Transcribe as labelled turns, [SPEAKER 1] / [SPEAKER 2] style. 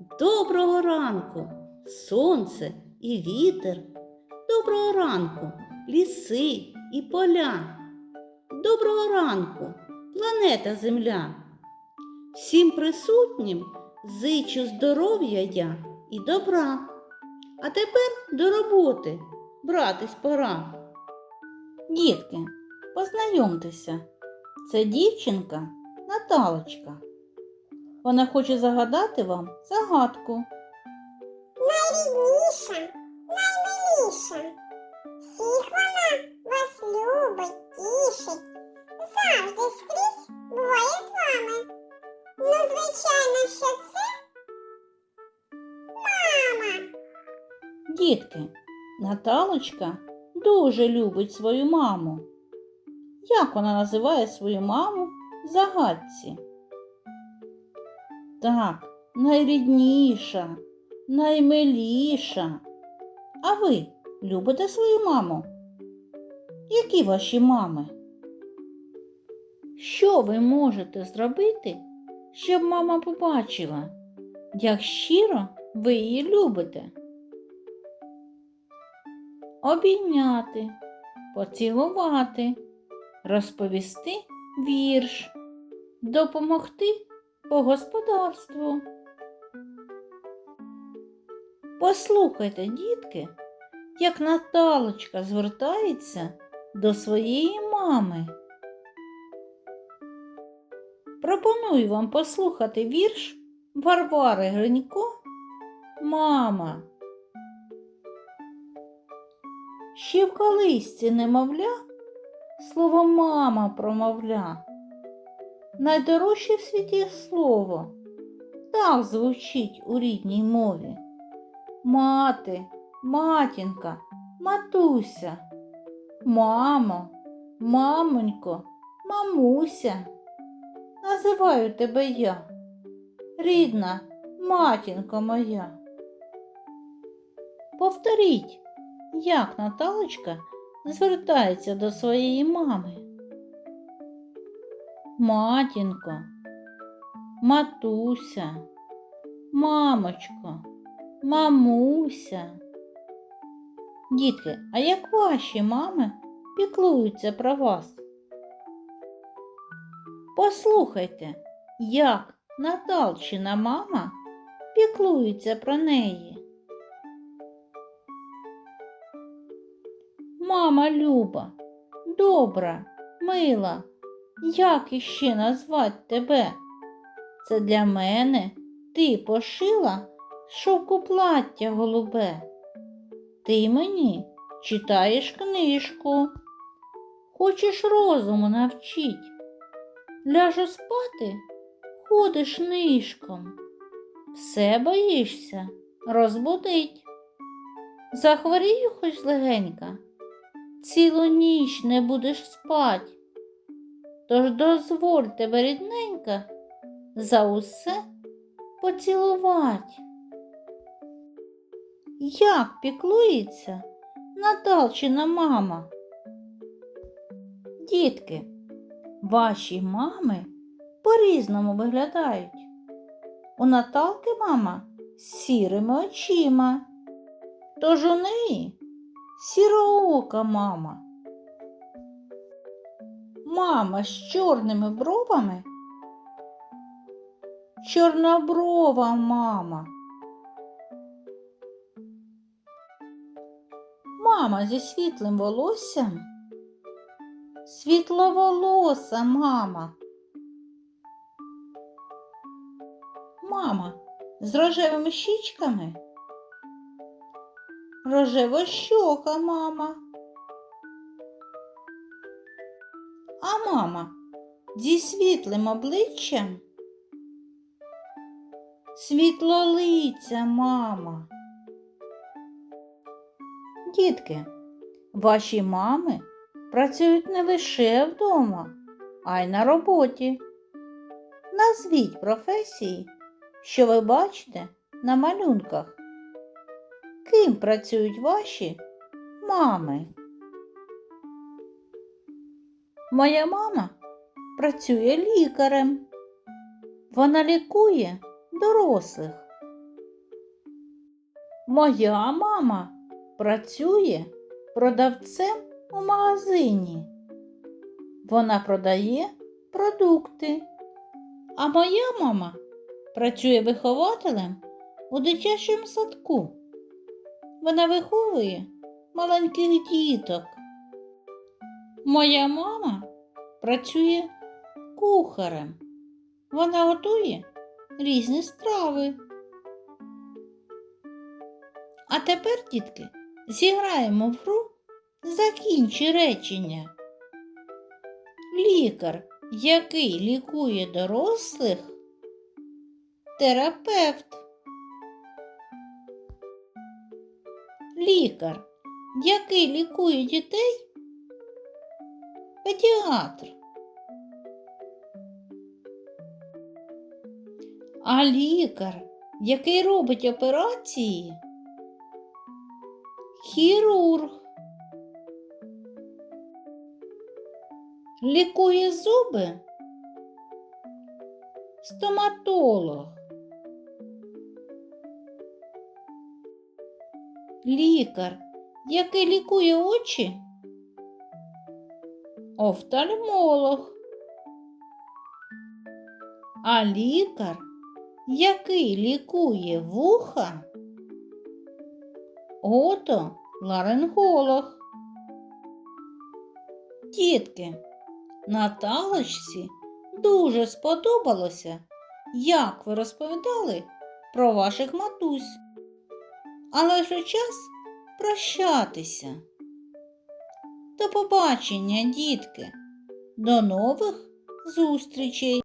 [SPEAKER 1] Доброго ранку, сонце і вітер. Доброго ранку, ліси і поля. Доброго ранку, планета Земля. Всім присутнім зичу здоров'я я і добра. А тепер до роботи братись пора. Дітки, познайомтеся, це дівчинка Наталочка. Вона хоче загадати вам загадку.
[SPEAKER 2] найрідніша, наймиліша. Всіх вона вас любить, тішить. Завжди скрізь буває з вами. Ну, звичайно, що це мама.
[SPEAKER 1] Дітки, Наталочка дуже любить свою маму. Як вона називає свою маму в загадці? Так, найрідніша, наймиліша. А ви любите свою маму? Які ваші мами? Що ви можете зробити, щоб мама побачила, як щиро ви її любите? Обійняти, поцілувати, розповісти вірш, допомогти по господарству. Послухайте, дітки, як Наталочка звертається до своєї мами. Пропоную вам послухати вірш Варвари Гринько Мама. Ще в колисці немовля, слово мама промовля. Найдорожче в світі слово так звучить у рідній мові. Мати, матінка, матуся, мамо, мамонько, мамуся. Називаю тебе я, рідна матінко моя. Повторіть, як Наталочка звертається до своєї мами. Матінко, матуся, мамочко, мамуся. Дітки, а як ваші мами піклуються про вас? Послухайте, як Наталчина мама піклується про неї. Мама Люба, добра, мила, як іще назвать тебе? Це для мене ти пошила шовку плаття голубе. Ти мені читаєш книжку, хочеш розуму навчить. Ляжу спати, ходиш нишком, все боїшся розбудить. Захворію хоч легенька, цілу ніч не будеш спать. Тож дозволь тебе, рідненька, за усе поцілувати. Як піклується Наталчина мама? Дітки, ваші мами по-різному виглядають. У Наталки мама з сірими очима, тож у неї сіроока мама. Мама з чорними бровами. Чорноброва мама. Мама зі світлим волоссям. Світловолоса мама. Мама з рожевими щічками. Рожевощока мама. Мама зі світлим обличчям. Світлолиця мама. Дітки, ваші мами працюють не лише вдома, а й на роботі. Назвіть професії, що ви бачите на малюнках. Ким працюють ваші мами? Моя мама працює лікарем. Вона лікує дорослих. Моя мама працює продавцем у магазині. Вона продає продукти. А моя мама працює вихователем у дитячому садку. Вона виховує маленьких діток. Моя мама працює кухарем. Вона готує різні страви. А тепер, дітки, зіграємо в гру Закінчи речення. Лікар, який лікує дорослих, терапевт. Лікар, який лікує дітей, педіатр. А лікар, який робить операції, хірург. Лікує зуби, стоматолог. Лікар, який лікує очі, офтальмолог. А лікар, який лікує вуха, отоларинголог. Дітки, Наталочці дуже сподобалося, як ви розповідали про ваших матусь. Але вже час прощатися. До побачення, дітки. До нових зустрічей!